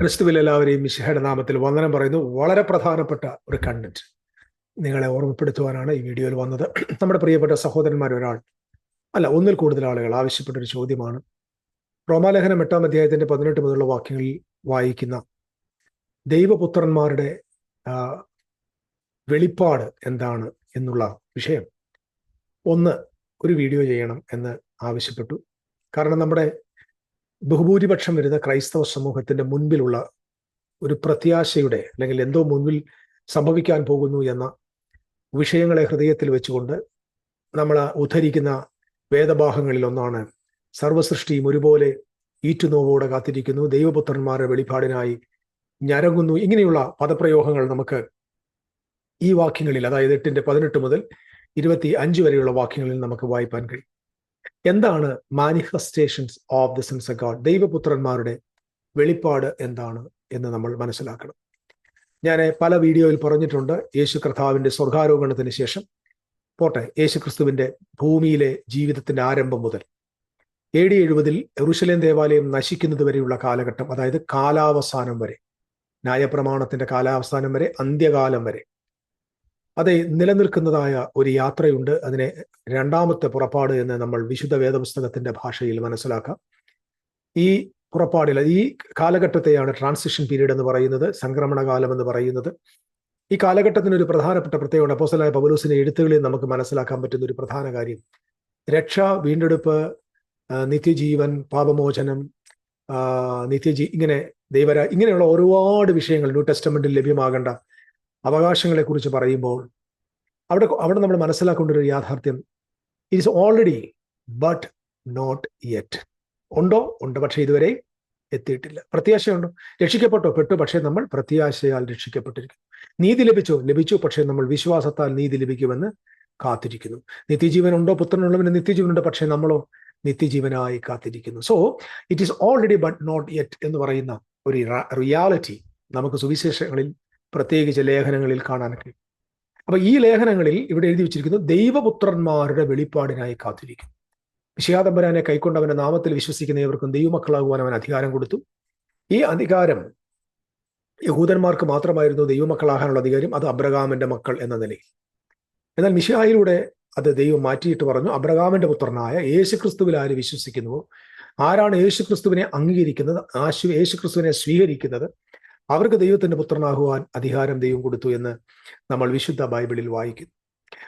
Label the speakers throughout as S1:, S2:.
S1: ക്രിസ്തുവിൽ എല്ലാവരെയും മിശിഹയുടെ നാമത്തിൽ വന്ദനം പറയുന്നു. വളരെ പ്രധാനപ്പെട്ട ഒരു കണ്ടന്റ് നിങ്ങളെ ഓർമ്മപ്പെടുത്തുവാനാണ് ഈ വീഡിയോയിൽ വന്നത്. നമ്മുടെ പ്രിയപ്പെട്ട സഹോദരന്മാർ ഒരാൾ അല്ല ഒന്നിൽ കൂടുതൽ ആളുകൾ ആവശ്യപ്പെട്ട ഒരു ചോദ്യമാണ്. റോമാലേഖനം എട്ടാം അധ്യായത്തിന്റെ പതിനെട്ട് മുതലുള്ള വാക്യങ്ങളിൽ വായിക്കുന്ന ദൈവപുത്രന്മാരുടെ വെളിപ്പാട് എന്താണ് എന്നുള്ള വിഷയം ഒന്ന് ഒരു വീഡിയോ ചെയ്യണം എന്ന് ആവശ്യപ്പെട്ടു. കാരണം നമ്മുടെ ബഹുഭൂരിപക്ഷം വരുന്ന ക്രൈസ്തവ സമൂഹത്തിന്റെ മുൻപിലുള്ള ഒരു പ്രത്യാശയുടെ അല്ലെങ്കിൽ എന്തോ മുൻപിൽ സംഭവിക്കാൻ പോകുന്നു എന്ന വിഷയങ്ങളെ ഹൃദയത്തിൽ വെച്ചുകൊണ്ട് നമ്മൾ ഉദ്ധരിക്കുന്ന വേദഭാഗങ്ങളിൽ ഒന്നാണ് സർവസൃഷ്ടിയും ഒരുപോലെ ഈറ്റുനോവോടെ കാത്തിരിക്കുന്നു. ദൈവപുത്രന്മാരുടെ വെളിപ്പാടിനായി ഞരങ്ങുന്നു. ഇങ്ങനെയുള്ള പദപ്രയോഗങ്ങൾ നമുക്ക് ഈ വാക്യങ്ങളിൽ അതായത് എട്ടിന്റെ പതിനെട്ട് മുതൽ ഇരുപത്തി അഞ്ച് വരെയുള്ള വാക്യങ്ങളിൽ നമുക്ക് വായിപ്പാൻ കഴിയും. എന്താണ് manifestations of the sons God ദൈവപുത്രന്മാരുടെ വെളിപ്പാട് എന്താണ് എന്ന് നമ്മൾ മനസ്സിലാക്കണം. ഞാൻ പല വീഡിയോയിൽ പറഞ്ഞിട്ടുണ്ട് യേശു കർത്താവിന്റെ സ്വർഗാരോഹണത്തിന് ശേഷം. പോട്ടെ യേശു ക്രിസ്തുവിന്റെ ഭൂമിയിലെ ജീവിതത്തിന്റെ ആരംഭം മുതൽ. എ ഡി എഴുപതിൽ എറുശലേം ദേവാലയം നശിക്കുന്നത് വരെയുള്ള കാലഘട്ടം അതായത് കാലാവസാനം വരെ ന്യായപ്രമാണത്തിന്റെ കാലാവസാനം വരെ അന്ത്യകാലം വരെ. അതെ നിലനിൽക്കുന്നതായ ഒരു യാത്രയുണ്ട്. അതിനെ രണ്ടാമത്തെ പുറപ്പാട് എന്ന് നമ്മൾ വിശുദ്ധ വേദപുസ്തകത്തിന്റെ ഭാഷയിൽ മനസ്സിലാക്കാം. ഈ പുറപ്പാടിൽ ഈ കാലഘട്ടത്തെയാണ് ട്രാൻസിഷൻ പീരീഡ് എന്ന് പറയുന്നത് സംക്രമണ കാലം എന്ന് പറയുന്നത്. ഈ കാലഘട്ടത്തിന് ഒരു പ്രധാനപ്പെട്ട പ്രത്യേകത അപ്പോസലായ പൗലോസിന്റെ എഴുത്തുകളിൽ നമുക്ക് മനസ്സിലാക്കാൻ പറ്റുന്ന ഒരു പ്രധാന കാര്യം. രക്ഷ വീണ്ടെടുപ്പ് നിത്യജീവൻ പാപമോചനം നിത്യജീ ഇങ്ങനെ ദൈവര ഇങ്ങനെയുള്ള ഒരുപാട് വിഷയങ്ങൾ ന്യൂ ടെസ്റ്റമെന്റിൽ ലഭ്യമാകേണ്ട അവകാശങ്ങളെ കുറിച്ച് പറയുമ്പോൾ അവിടെ അവിടെ നമ്മൾ മനസ്സിലാക്കേണ്ട ഒരു യാഥാർത്ഥ്യം it is already but not yet ഉണ്ടോ? ഉണ്ട്. പക്ഷേ ഇതുവരെ എത്തിയിട്ടില്ല. പ്രത്യാശയുണ്ടോ? രക്ഷിക്കപ്പെട്ടോ? പെട്ടു. പക്ഷേ നമ്മൾ പ്രത്യാശയാൽ രക്ഷിക്കപ്പെട്ടിരിക്കുന്നു. നീതി ലഭിച്ചോ. ലഭിച്ചു. പക്ഷേ നമ്മൾ വിശ്വാസത്താൽ നീതി ലഭിക്കുമെന്ന് കാത്തിരിക്കുന്നു. നിത്യജീവൻ ഉണ്ടോ? പുത്രനുള്ളവന് നിത്യജീവനുണ്ട് പക്ഷേ നമ്മളോ നിത്യജീവനായി കാത്തിരിക്കുന്നു. So it is already but not yet എന്ന് പറയുന്ന ഒരു റിയാലിറ്റി നമുക്ക് സുവിശേഷങ്ങളിൽ പ്രത്യേകിച്ച് ലേഖനങ്ങളിൽ കാണാൻ കഴിയും. അപ്പൊ ഈ ലേഖനങ്ങളിൽ ഇവിടെ എഴുതി വെച്ചിരിക്കുന്നു ദൈവപുത്രന്മാരുടെ വെളിപ്പാടിനായി കാത്തിരിക്കും വിഷയാദംബരാനെ കൈക്കൊണ്ടവന്റെ നാമത്തിൽ വിശ്വസിക്കുന്ന ഇവർക്കും ദൈവമക്കളാകുവാൻ അവൻ അധികാരം കൊടുത്തു. ഈ അധികാരം യഹൂദന്മാർക്ക് മാത്രമായിരുന്നു ദൈവമക്കളാകാനുള്ള അധികാരം അത് അബ്രഹാമിന്റെ മക്കൾ എന്ന നിലയിൽ. എന്നാൽ മിഷായിലൂടെ അത് ദൈവം മാറ്റിയിട്ട് പറഞ്ഞു അബ്രഹാമിന്റെ പുത്രനായ യേശുക്രിസ്തുവിൽ ആര് വിശ്വസിക്കുന്നുവോ? ആരാണ് യേശുക്രിസ്തുവിനെ അംഗീകരിക്കുന്നത്? ആശു യേശുക്രിസ്തുവിനെ സ്വീകരിക്കുന്നത്? അവർക്ക് ദൈവത്തിന്റെ പുത്രനാകുവാൻ അധികാരം ദൈവം കൊടുത്തു എന്ന് നമ്മൾ വിശുദ്ധ ബൈബിളിൽ വായിക്കുന്നു.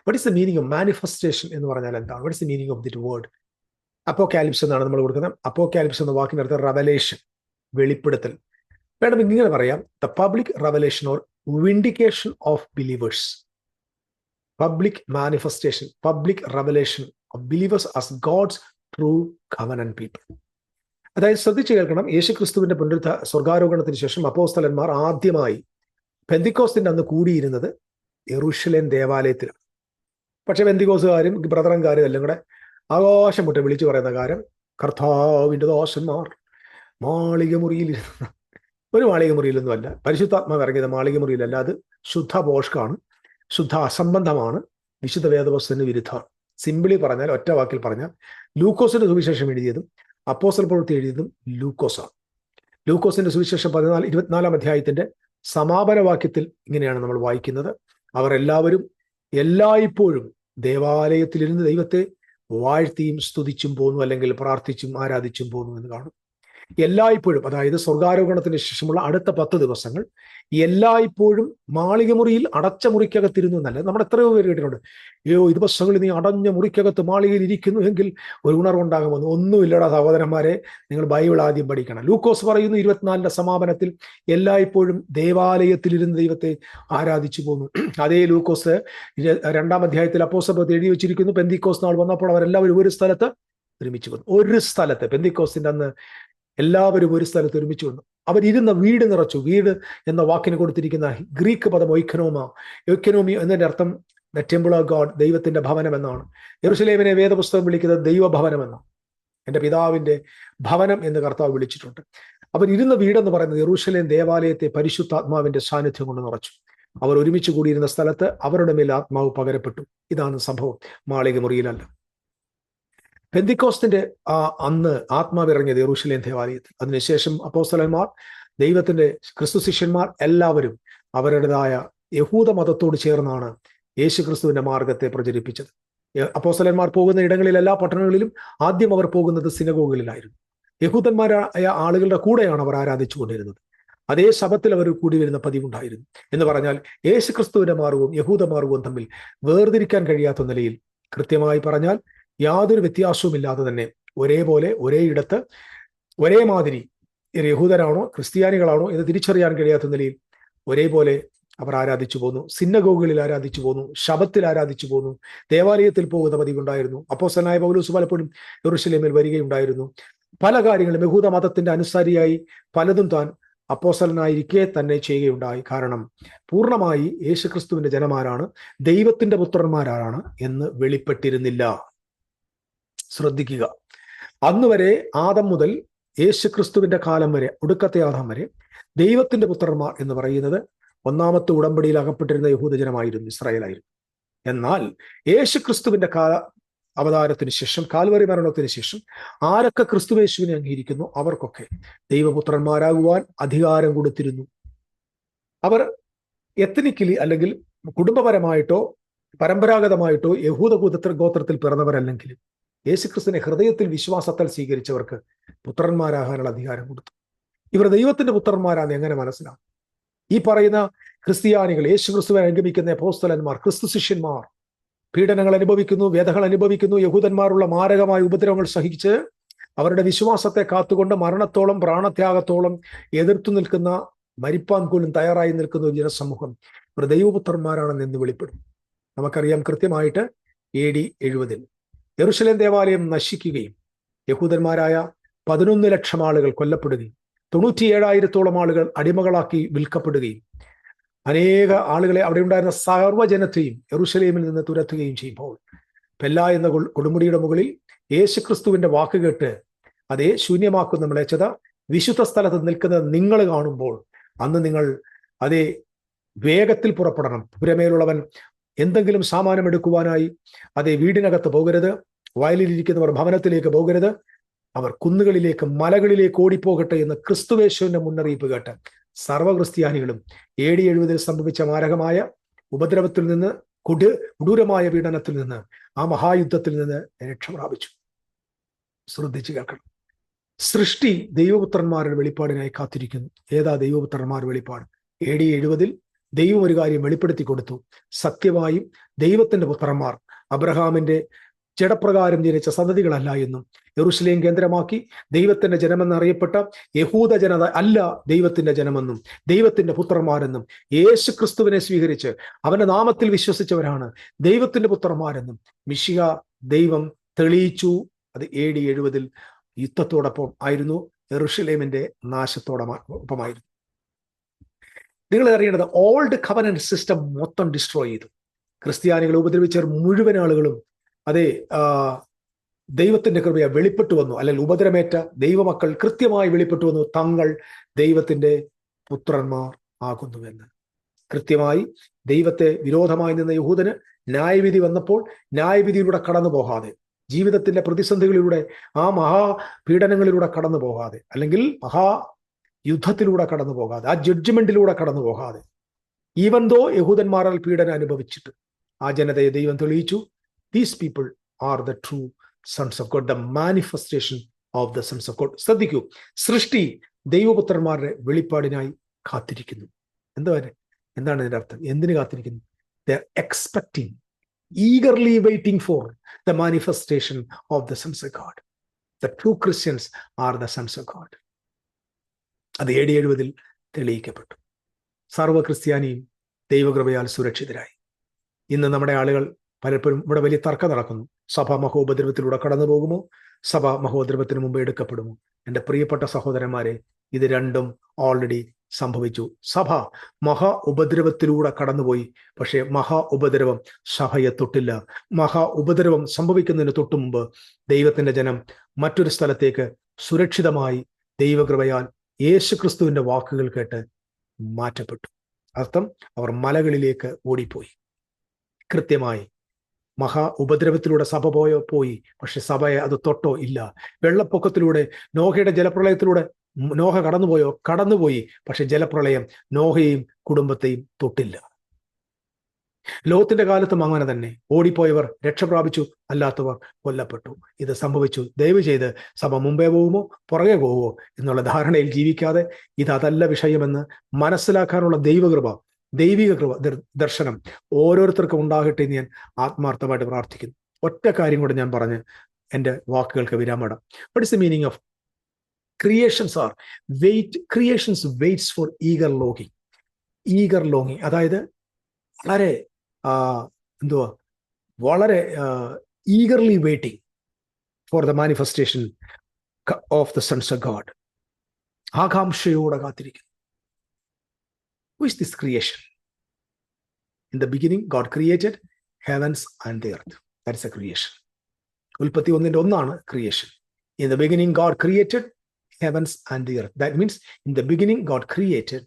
S1: What is the meaning of manifestation എന്ന് പറഞ്ഞാൽ എന്താണ് what is the meaning of the word apocalypse എന്നാണ് നമ്മൾ കൊടുക്കുന്നത്. അപ്പോ കാലിപ്സ് എന്ന വാക്കിനർത്ഥം റവലേഷൻ വെളിപ്പെടുത്തൽ. വേണമെങ്കിൽ ഇങ്ങനെ പറയാം. The public revelation or vindication of believers public manifestation public revelation of believers as God's true covenant people അതായത് ശ്രദ്ധിച്ചു കേൾക്കണം. യേശുക്രിസ്തുവിന്റെ പുനരുദ്ധ സ്വർഗാരോഹണത്തിന് ശേഷം അപ്പോസ്തലന്മാർ ആദ്യമായി പെന്തിക്കോസ്തിന്റെ അന്ന് കൂടിയിരുന്നത് യെറുഷലേം ദേവാലയത്തിലാണ്. പക്ഷെ പെന്തിക്കോസുകാരും ബ്രദറൻകാരും എല്ലാം കൂടെ ആകാശം മുട്ട വിളിച്ചു പറയുന്ന കാര്യം കർത്താവിന്റെ ദോഷന്മാർ മാളിക മുറിയിലിരുന്ന ഒരു മാളിക മുറിയിലൊന്നും അല്ല. പരിശുദ്ധാത്മാവ് ഇറങ്ങിയത് മാളിക മുറിയിലല്ല അത് ശുദ്ധ പോഷ്കാണ് ശുദ്ധ അസംബന്ധമാണ്. വിശുദ്ധ വേദവസ്തുവിന് വിരുദ്ധമാണ്. സിമ്പിളി പറഞ്ഞാൽ ഒറ്റ വാക്കിൽ പറഞ്ഞാൽ ലൂക്കോസിന്റെ സുവിശേഷം എഴുതിയതും അപ്പോസൽ പ്രവൃത്തി എഴുതിയതും ലൂക്കോസാണ്. ലൂക്കോസിന്റെ സുവിശേഷം പതിനാല് ഇരുപത്തിനാലാം അധ്യായത്തിന്റെ സമാപന വാക്യത്തിൽ ഇങ്ങനെയാണ് നമ്മൾ വായിക്കുന്നത്. അവർ എല്ലാവരും എല്ലായ്പ്പോഴും ദേവാലയത്തിലിരുന്ന് ദൈവത്തെ വാഴ്ത്തിയും സ്തുതിച്ചും പോന്നു അല്ലെങ്കിൽ പ്രാർത്ഥിച്ചും ആരാധിച്ചും പോന്നു എന്ന് കാണും. എല്ലായ്പ്പോഴും അതായത് സ്വർഗാരോഹണത്തിന് ശേഷമുള്ള അടുത്ത പത്ത് ദിവസങ്ങൾ എല്ലായ്പ്പോഴും മാളികമുറിയിൽ അടച്ച മുറിക്കകത്തിരുന്നു എന്നല്ല. നമ്മൾ എത്രയോ പേര് കേട്ടിട്ടുണ്ട്. അയ്യോ ഈ ദിവസങ്ങളിൽ നീ അടഞ്ഞ മുറിക്കകത്ത് മാളികയിൽ ഇരിക്കുന്നു എങ്കിൽ ഒരു ഉണർവുണ്ടാകുമെന്ന് ഒന്നുമില്ലടാ സഹോദരന്മാരെ നിങ്ങൾ ബൈബിൾ ആദ്യം പഠിക്കണം. ലൂക്കോസ് പറയുന്നു ഇരുപത്തിനാലിന്റെ സമാപനത്തിൽ എല്ലായ്പ്പോഴും ദേവാലയത്തിലിരുന്ന് ദൈവത്തെ ആരാധിച്ചു പോന്നു. അതേ ലൂക്കോസ് രണ്ടാം അധ്യായത്തിൽ അപ്പോസപ്പത്ത് എഴുതി വെച്ചിരിക്കുന്നു. പെന്തിക്കോസ് നാൾ വന്നപ്പോൾ അവരെല്ലാവരും ഒരു സ്ഥലത്ത് ഒരുമിച്ച് വന്നു. ഒരു സ്ഥലത്ത്. പെന്തിക്കോസിന്റെ അന്ന് എല്ലാവരും ഒരു സ്ഥലത്ത് ഒരുമിച്ച് വന്നു. അവരിരുന്ന വീട് നിറച്ചു. വീട് എന്ന വാക്കിന് കൊടുത്തിരിക്കുന്ന ഗ്രീക്ക് പദം ഒയ്ക്കനോമ. ഒയ്ക്കനോമി എന്നതിന്റെ അർത്ഥം ദ ടെമ്പിൾ ഓഫ് ഗോഡ് ദൈവത്തിന്റെ ഭവനം എന്നാണ് യെറുസലേമിനെ വേദപുസ്തകം വിളിക്കുന്നത് ദൈവഭവനം എന്നാണ് എന്റെ പിതാവിന്റെ ഭവനം എന്ന് കർത്താവ് വിളിച്ചിട്ടുണ്ട്. അവരിരുന്ന വീടെന്ന് പറയുന്നത് യെറൂശലേം ദേവാലയത്തെ പരിശുദ്ധാത്മാവിന്റെ സാന്നിധ്യം കൊണ്ട് നിറച്ചു. അവർ ഒരുമിച്ച് കൂടിയിരുന്ന സ്ഥലത്ത് അവരുടെ മേൽ ആത്മാവ് പകരപ്പെട്ടു. ഇതാണ് സംഭവം. മാളിക മുറിയിലല്ല പെന്തിക്കോസ്തിന്റെ ആ അന്ന് ആത്മാവിറങ്ങിയത് യെറൂശലേം ദേവാലയത്തിൽ. അതിനുശേഷം അപ്പോസ്തലന്മാർ ദൈവത്തിന്റെ ക്രിസ്തു ശിഷ്യന്മാർ എല്ലാവരും അവരുടേതായ യഹൂദ മതത്തോട് ചേർന്നാണ് യേശു ക്രിസ്തുവിന്റെ മാർഗത്തെ പ്രചരിപ്പിച്ചത് അപ്പോസ്തലന്മാർ പോകുന്ന ഇടങ്ങളിൽ എല്ലാ പട്ടണങ്ങളിലും ആദ്യം അവർ പോകുന്നത് സിനഗോഗുകളിലായിരുന്നു യഹൂദന്മാരായ ആളുകളുടെ കൂടെയാണ് അവർ ആരാധിച്ചു കൊണ്ടിരുന്നത് അതേ ശബത്തിൽ അവർ കൂടി വരുന്ന പതിവുണ്ടായിരുന്നു. എന്ന് പറഞ്ഞാൽ യേശു ക്രിസ്തുവിന്റെ മാർഗവും യഹൂദ മാർഗവും തമ്മിൽ വേർതിരിക്കാൻ കഴിയാത്ത നിലയിൽ കൃത്യമായി പറഞ്ഞാൽ യാതൊരു വ്യത്യാസവുമില്ലാതെ തന്നെ ഒരേപോലെ ഒരേ ഇടത്ത് ഒരേ മാതിരി യഹൂദരാണോ ക്രിസ്ത്യാനികളാണോ എന്ന് തിരിച്ചറിയാൻ കഴിയാത്ത നിലയിൽ ഒരേപോലെ അവർ ആരാധിച്ചു പോന്നു. സിന്നഗോഗുകളിൽ ആരാധിച്ചു പോന്നു ശബത്തിൽ ആരാധിച്ചു പോന്നു ദേവാലയത്തിൽ പോകുന്ന പതിവുണ്ടായിരുന്നു. അപ്പോസനായ പൗലൂസ് പലപ്പോഴും യെറുഷലേമിൽ വരികയുണ്ടായിരുന്നു. പല കാര്യങ്ങളും യഹൂദ മതത്തിന്റെ അനുസാരിയായി പലതും താൻ അപ്പോസലനായിരിക്കെ തന്നെ ചെയ്യുകയുണ്ടായി. കാരണം പൂർണമായി യേശുക്രിസ്തുവിന്റെ ജനമാരാണ് ദൈവത്തിന്റെ പുത്രന്മാരാണ് എന്ന് വെളിപ്പെട്ടിരുന്നില്ല. ശ്രദ്ധിക്കുക. അന്ന് വരെ ആദം മുതൽ യേശുക്രിസ്തുവിന്റെ കാലം വരെ ഒടുക്കത്തെ ആദം വരെ ദൈവത്തിന്റെ പുത്രന്മാർ എന്ന് പറയുന്നത് ഒന്നാമത്തെ ഉടമ്പടിയിൽ അകപ്പെട്ടിരുന്ന യഹൂദജനമായിരുന്നു ഇസ്രായേലായിരുന്നു. എന്നാൽ യേശുക്രിസ്തുവിന്റെ കാല അവതാരത്തിന് ശേഷം കാൽവറി മരണത്തിന് ശേഷം ആരൊക്കെ ക്രിസ്തുവേശുവിനെ അംഗീകരിക്കുന്നു? അവർക്കൊക്കെ ദൈവപുത്രന്മാരാകുവാൻ അധികാരം കൊടുത്തിരുന്നു. അവർ എത്തനിക്കലി അല്ലെങ്കിൽ കുടുംബപരമായിട്ടോ പരമ്പരാഗതമായിട്ടോ യഹൂദ ഗോത്ര ഗോത്രത്തിൽ പിറന്നവരല്ലെങ്കിലും യേശുക്രിസ്തുവിനെ ഹൃദയത്തിൽ വിശ്വാസത്താൽ സ്വീകരിച്ചവർക്ക് പുത്രന്മാരാകാനുള്ള അധികാരം കൊടുത്തു. ഇവർ ദൈവത്തിന്റെ പുത്രന്മാരാന്ന് എങ്ങനെ മനസ്സിലാക്കും ഈ പറയുന്ന ക്രിസ്ത്യാനികൾ യേശു ക്രിസ്തുവെ അനുഗമിക്കുന്ന പോസ്തലന്മാർ ക്രിസ്തു ശിഷ്യന്മാർ പീഡനങ്ങൾ അനുഭവിക്കുന്നു വേദങ്ങൾ അനുഭവിക്കുന്നു യഹൂദന്മാരുള്ള മാരകമായ ഉപദ്രവങ്ങൾ സഹിച്ച് അവരുടെ വിശ്വാസത്തെ കാത്തുകൊണ്ട് മരണത്തോളം പ്രാണത്യാഗത്തോളം എതിർത്തു നിൽക്കുന്ന മരിപ്പാൻ പോലും തയ്യാറായി നിൽക്കുന്ന ഒരു ജനസമൂഹം ഇവർ ദൈവപുത്രന്മാരാണെന്ന് എന്ന് വെളിപ്പെടും. നമുക്കറിയാം കൃത്യമായിട്ട് എ ഡി എഴുപതിൽ. യെറുഷലേം ദേവാലയം നശിക്കുകയും യഹൂദന്മാരായ പതിനൊന്ന് ലക്ഷം ആളുകൾ കൊല്ലപ്പെടുകയും തൊണ്ണൂറ്റിയേഴായിരത്തോളം ആളുകൾ അടിമകളാക്കി വിൽക്കപ്പെടുകയും അനേക ആളുകളെ അവിടെ ഉണ്ടായിരുന്ന സർവജനത്തെയും യെറുഷലേമിൽ നിന്ന് തുരത്തുകയും ചെയ്യുമ്പോൾ പെല്ല എന്ന കൊടുമുടിയുടെ മുകളിൽ യേശുക്രിസ്തുവിന്റെ വാക്ക് കേട്ട് അതേ ശൂന്യമാക്കുന്ന മ്ലേച്ഛത വിശുദ്ധ സ്ഥലത്ത് നിൽക്കുന്നത് നിങ്ങൾ കാണുമ്പോൾ അന്ന് നിങ്ങൾ അതേ വേഗത്തിൽ പുറപ്പെടണം. പുരമേലുള്ളവൻ എന്തെങ്കിലും സാമാനം എടുക്കുവാനായി അതേ വീടിനകത്ത് പോകരുത് വയലിലിരിക്കുന്നവർ ഭവനത്തിലേക്ക് പോകരുത് അവർ കുന്നുകളിലേക്ക് മലകളിലേക്ക് ഓടിപ്പോകട്ടെ എന്ന് ക്രിസ്തുവേശുവിന്റെ മുന്നറിയിപ്പ് കേട്ട് സർവക്രിസ്ത്യാനികളും എ ഡി എഴുപതിൽ സംഭവിച്ച മാരകമായ ഉപദ്രവത്തിൽ നിന്ന് കൊടു കൊടൂരമായ പീഡനത്തിൽ നിന്ന് ആ മഹായുദ്ധത്തിൽ നിന്ന് രക്ഷ പ്രാപിച്ചു. ശ്രദ്ധിച്ചു കേൾക്കണം. സൃഷ്ടി ദൈവപുത്രന്മാരുടെ വെളിപ്പാടിനായി കാത്തിരിക്കുന്നു. ഏതാ ദൈവപുത്രന്മാരുടെ വെളിപ്പാട്? എ ഡി എഴുപതിൽ ദൈവം ഒരു കാര്യം വെളിപ്പെടുത്തി കൊടുത്തു. സത്യമായും ദൈവത്തിന്റെ പുത്രന്മാർ അബ്രഹാമിന്റെ ജഡപ്രകാരം ജനിച്ച സന്തതികളല്ല എന്നും യെറുസലേം കേന്ദ്രമാക്കി ദൈവത്തിന്റെ ജനമെന്നറിയപ്പെട്ട യഹൂദ ജനത അല്ല ദൈവത്തിന്റെ ജനമെന്നും ദൈവത്തിന്റെ പുത്രന്മാരെന്നും യേശു ക്രിസ്തുവിനെ സ്വീകരിച്ച് അവന്റെ നാമത്തിൽ വിശ്വസിച്ചവരാണ് ദൈവത്തിന്റെ പുത്രന്മാരെന്നും. മിഷിക ദൈവം തെളിയിച്ചു. അത് ഡി എഴുപതിൽ യുദ്ധത്തോടൊപ്പം ആയിരുന്നു. യെറുഷലേമിന്റെ നാശത്തോടൊപ്പമായിരുന്നു നിങ്ങൾ അറിയേണ്ടത് ഓൾഡ് കവനന്റ് സിസ്റ്റം മൊത്തം ഡിസ്ട്രോയ് ചെയ്തു. ക്രിസ്ത്യാനികളെ ഉപദ്രവിച്ചവർ മുഴുവൻ ആളുകളും അതെ ദൈവത്തിന്റെ കൃപയ വെളിപ്പെട്ടു വന്നു. അല്ലെങ്കിൽ ഉപദ്രമേറ്റ ദൈവമക്കൾ കൃത്യമായി വെളിപ്പെട്ടു വന്നു. തങ്ങൾ ദൈവത്തിന്റെ പുത്രന്മാർ ആകുന്നുവെന്ന്. കൃത്യമായി ദൈവത്തെ വിരോധമായി നിന്ന യഹൂദന് ന്യായവിധി വന്നപ്പോൾ ന്യായവിധിയിലൂടെ കടന്നു പോകാതെ ജീവിതത്തിന്റെ പ്രതിസന്ധികളിലൂടെ ആ മഹാപീഡനങ്ങളിലൂടെ കടന്നു പോകാതെ അല്ലെങ്കിൽ മഹാ യുദ്ധത്തിലൂടെ കടന്നു പോകാതെ ആ ജഡ്ജ്മെന്റിലൂടെ കടന്നു പോകാതെ ഈവൻ ദോ യഹൂദന്മാരാൽ പീഡനം അനുഭവിച്ചിട്ട് ആ ജനതയെ ദൈവം തെളിയിച്ചു these people are the true sons of God the manifestation of the sons of God ശ്രദ്ധിക്കൂ സൃഷ്ടി ദൈവപുത്രന്മാരുടെ വെളിപ്പാടിനായി കാത്തിരിക്കുന്നു. എന്താ എന്താണ് ഇതിന്റെ അർത്ഥം? എന്തിന് കാത്തിരിക്കുന്നു? The expecting eagerly waiting for the manifestation of the sons of God the true Christians are the sons of God അത് എ എഴുപതിൽ തെളിയിക്കപ്പെട്ടു. സർവ ക്രിസ്ത്യാനിയും ദൈവകൃപയാൽ സുരക്ഷിതരായി. ഇന്ന് നമ്മുടെ ആളുകൾ പലപ്പോഴും ഇവിടെ വലിയ തർക്കം നടക്കുന്നു. സഭ മഹോപദ്രവത്തിലൂടെ കടന്നു പോകുമോ? സഭ മഹോദ്രവത്തിന് മുമ്പ് എടുക്കപ്പെടുമോ? എന്റെ പ്രിയപ്പെട്ട സഹോദരന്മാരെ ഇത് രണ്ടും ഓൾറെഡി സംഭവിച്ചു. സഭ മഹാ ഉപദ്രവത്തിലൂടെ കടന്നുപോയി. പക്ഷേ മഹാ ഉപദ്രവം സഭയെ തൊട്ടില്ല. മഹാ ഉപദ്രവം സംഭവിക്കുന്നതിന് തൊട്ടു മുമ്പ് ദൈവത്തിന്റെ ജനം മറ്റൊരു സ്ഥലത്തേക്ക് സുരക്ഷിതമായി ദൈവകൃപയാൽ യേശു ക്രിസ്തുവിന്റെ വാക്കുകൾ കേട്ട് മാറ്റപ്പെട്ടു. അർത്ഥം അവർ മലകളിലേക്ക് ഓടിപ്പോയി. കൃത്യമായി മഹാ ഉപദ്രവത്തിലൂടെ സഭ പോയോ പോയി. പക്ഷെ സഭയെ അത് തൊട്ടോ ഇല്ല. വെള്ളപ്പൊക്കത്തിലൂടെ നോഹയുടെ ജലപ്രളയത്തിലൂടെ നോഹ കടന്നുപോയോ കടന്നുപോയി. പക്ഷെ ജലപ്രളയം നോഹയെയും കുടുംബത്തെയും തൊട്ടില്ല. ലോകത്തിന്റെ കാലത്തും അങ്ങനെ തന്നെ. ഓടിപ്പോയവർ രക്ഷപ്രാപിച്ചു അല്ലാത്തവർ കൊല്ലപ്പെട്ടു. ഇത് സംഭവിച്ചു. ദയവ് ചെയ്ത് സഭ മുമ്പേ പോകുമോ പുറകെ പോകുമോ എന്നുള്ള ധാരണയിൽ ജീവിക്കാതെ ഇത് അതല്ല വിഷയമെന്ന് മനസ്സിലാക്കാനുള്ള ദൈവകൃപ ദൈവിക കൃപ ദർശനം ഓരോരുത്തർക്കും ഉണ്ടാകട്ടെ എന്ന് ഞാൻ ആത്മാർത്ഥമായിട്ട് പ്രാർത്ഥിക്കുന്നു. ഒറ്റ കാര്യം കൂടെ ഞാൻ പറഞ്ഞ് എന്റെ വാക്കുകൾക്ക് വിരാമടം വട്ട് is the meaning of creations R wait creations weights four eager ലോങ്ങിങ് eager ലോങ്ങിങ് അതായത് വളരെ എന്തുവാ? വളരെ eagerly waiting for the manifestation of the sons of God ആകാംക്ഷയോടെ കാത്തിരിക്കുന്നു. വിസ് this this in In the beginning, God created heavens and the earth. A creation. ഉൽപ്പത്തി ഒന്നിന്റെ ഒന്നാണ് creation in the beginning God created heavens and the earth that means in the beginning God created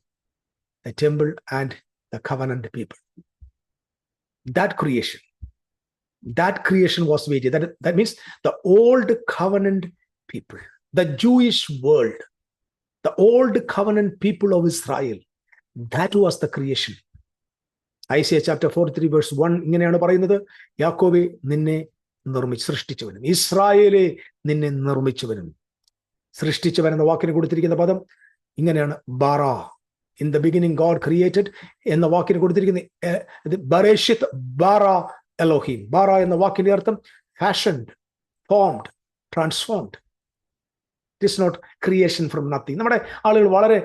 S1: the temple and the covenant people that creation that creation was waged that, that means the old covenant people the jewish world the old covenant people of israel that was the creation Isaiah chapter four three verse one ഇങ്ങനെയാണ് പറയുന്നത് യാക്കോബെ നിന്നെ നിർമ്മിച്ച് സൃഷ്ടിച്ചവനും ഇസ്രായേലെ നിന്നെ നിർമ്മിച്ചവനും സൃഷ്ടിച്ചവൻ എന്ന വാക്കിന് കൊടുത്തിരിക്കുന്ന പദം ഇങ്ങനെയാണ് in the beginning God created എന്ന വാക്കിന് കൊടുത്തിരിക്കുന്ന ബറേഷിത്ത് ബാറ എലോഹീം. ബാറ എന്ന വാക്കിന്റെ അർത്ഥം fashioned formed transformed it is not creation from nothing നമ്മുടെ ആളുകൾ വളരെ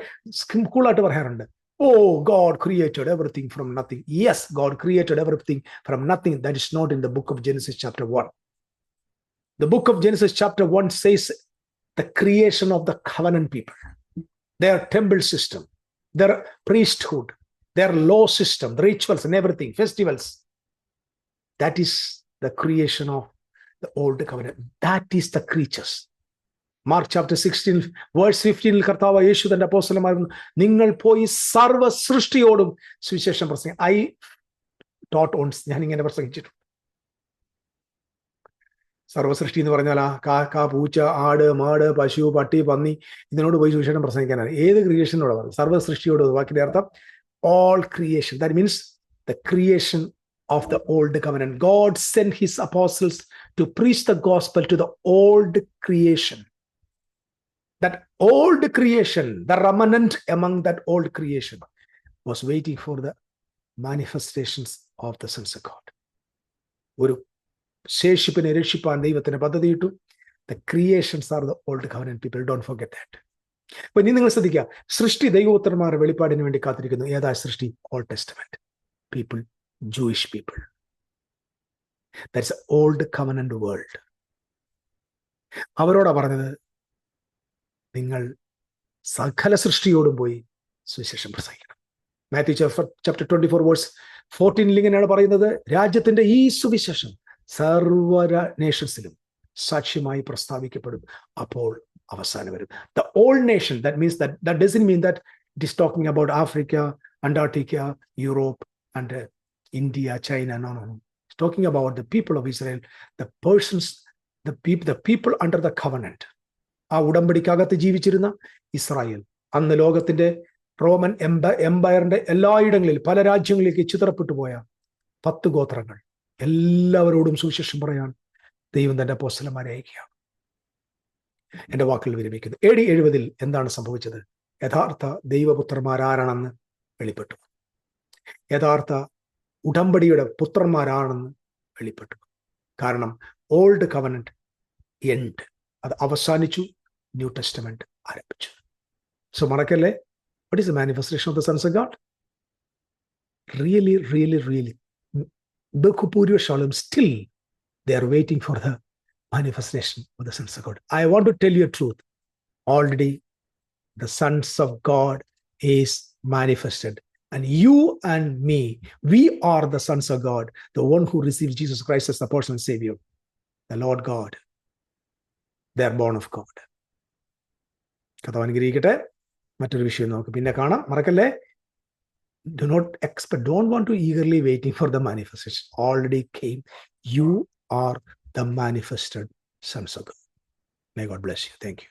S1: കൂളായിട്ട് പറയാറുണ്ട്. ഓ God created everything from nothing yes God created everything from nothing that is not in the book of Genesis chapter one the book of Genesis chapter one says the creation of the covenant people their temple system, their priesthood, their law system, the rituals and everything, festivals. That is the creation of the old covenant. That is the creatures. Mark chapter sixteen verse ഫിഫ്റ്റീനിൽ കർത്താവ് യേശു തന്റെ അപ്പോസ്റ്റലമായിരുന്നു നിങ്ങൾ പോയി സർവ സൃഷ്ടിയോടും സുവിശേഷം പ്രസംഗം I taught ons ഞാൻ ഇങ്ങനെ പ്രസംഗിച്ചിട്ടുണ്ട് സർവസൃഷ്ടി എന്ന് പറഞ്ഞാൽ ആ കാക്ക പൂച്ച ആട് മാട് പശു പട്ടി പന്നി ഇതിനോട് പോയി സുവിശേഷം പ്രസംഗിക്കാനാണ്. ഏത് ക്രിയേഷനോട് പറഞ്ഞു സർവസൃഷ്ടിയോട് വാക്കിന്റെ അർത്ഥം all creation that means the creation of the old covenant God send his apostles to preach the gospel to the old creation that old creation, the remnant among that creation, was waiting for the manifestations of the sons of God. ഒരു ശേഷിപ്പിനെ രക്ഷിപ്പാൻ ദൈവത്തിന് പദ്ധതിയിട്ടു. The creations are the old covenant people don't forget that അപ്പൊ ഇനി നിങ്ങൾ ശ്രദ്ധിക്കുക. സൃഷ്ടി ദൈവോത്തരന്മാരുടെ വെളിപ്പാടിന് വേണ്ടി കാത്തിരിക്കുന്നു. ഏതാ സൃഷ്ടി? Old testament people Jewish people that's old covenant world അവരോടാ പറഞ്ഞത്? നിങ്ങൾ സകല സൃഷ്ടിയോടും പോയി സുവിശേഷം പ്രസംഗിക്കണം. Matthew chapter twenty four verse ഫോർട്ടീനിൽ ഇങ്ങനെയാണ് പറയുന്നത്. രാജ്യത്തിന്റെ ഈ സുവിശേഷം സർവ നേഷൻസിലും സാക്ഷ്യമായി പ്രസ്താവിക്കപ്പെടും. അപ്പോൾ അവസാനം വരും. The old nation that means that that doesn't mean that it is talking about Africa Antarctica Europe and India China no no talking about the people of Israel the persons the peep the people under the covenant ആ ഉടമ്പടിക്കകത്ത് ജീവിച്ചിരുന്ന Israel അന്ന് ലോകത്തിന്റെ Roman എംപ എംപയറിന്റെ എല്ലായിടങ്ങളിൽ പല രാജ്യങ്ങളിലേക്ക് ചിത്രപ്പെട്ടു പോയ പത്ത് ഗോത്രങ്ങൾ. എല്ലാവരോടും സുവിശേഷം പറയാൻ ദൈവം തന്റെ പോസ്റ്റലന്മാരെ അയക്കുകയാണ് എന്റെ വാക്കുകൾ വിരമിക്കുന്നു. എ ഡി എഴുപതിൽ എന്താണ് സംഭവിച്ചത്? യഥാർത്ഥ ദൈവപുത്രന്മാരാരാണെന്ന് വെളിപ്പെട്ടു. യഥാർത്ഥ ഉടമ്പടിയുടെ പുത്രന്മാരാണെന്ന് വെളിപ്പെട്ടു. കാരണം ഓൾഡ് കവനന്റ് എൻഡ്. അത് അവസാനിച്ചു ന്യൂ ടെസ്റ്റമെന്റ് ആരംഭിച്ചു. സോ മറക്കല്ലേ? What is the manifestation of the sons of God really really really ബഹുഭൂരിപക്ഷ ആളും still they are waiting for the manifestation of the sons of God I want to tell you truth already the sons of God is manifested And you and me, we are the sons of God, the one who received Jesus Christ as the personal Savior, the Lord God. They are born of God. കഥ അനുഗ്രഹിക്കട്ടെ. മറ്റൊരു വിഷയം നമുക്ക് പിന്നെ കാണാം. മറക്കല്ലേ? do not expect, don't want to eagerly waiting for the manifestation. Already came. You are the manifested sons of God. May God bless you. Thank you.